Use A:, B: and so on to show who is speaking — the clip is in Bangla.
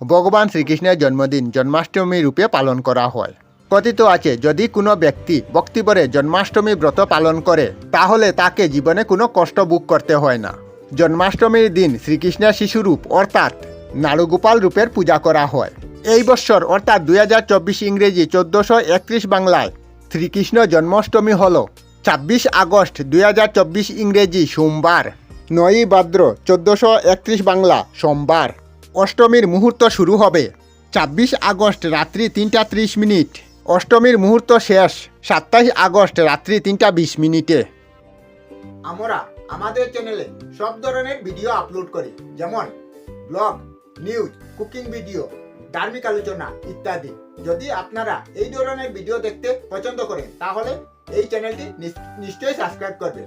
A: ভগবান শ্রীকৃষ্ণের জন্মদিন জন্মাষ্টমী রূপে পালন করা হয়। কথিত আছে, যদি কোনো ব্যক্তি ভক্তিভরে জন্মাষ্টমী ব্রত পালন করে, তাহলে তাকে জীবনে কোনো কষ্ট ভোগ করতে হয় না। জন্মাষ্টমীর দিন শ্রীকৃষ্ণের শিশুরূপ, অর্থাৎ নাড়ুগোপাল রূপের পূজা করা হয়। এই বৎসর, অর্থাৎ দুই হাজার চব্বিশ ইংরেজি চোদ্দোশো একত্রিশ বাংলায় শ্রীকৃষ্ণ জন্মাষ্টমী হল ছাব্বিশ আগস্ট দুই হাজার চব্বিশ ইংরেজি সোমবার, নয়ই ভাদ্র চোদ্দোশো একত্রিশ বাংলা সোমবার। অষ্টমীর মুহূর্ত শুরু হবে। ছাব্বিশ আগস্ট রাত্রি তিনটা ত্রিশ মিনিট। অষ্টমীর মুহূর্ত শেষ, সাতাইশ আগস্ট রাত্রি তিনটা বিশ মিনিটে। আমরা আমাদের চ্যানেলে সব ধরনের ভিডিও আপলোড করি, যেমন ব্লগ, নিউজ, কুকিং ভিডিও, ধার্মিক আলোচনা ইত্যাদি। যদি আপনারা এই ধরনের ভিডিও দেখতে পছন্দ করেন, তাহলে এই চ্যানেলটি নিশ্চয়ই সাবস্ক্রাইব করবেন।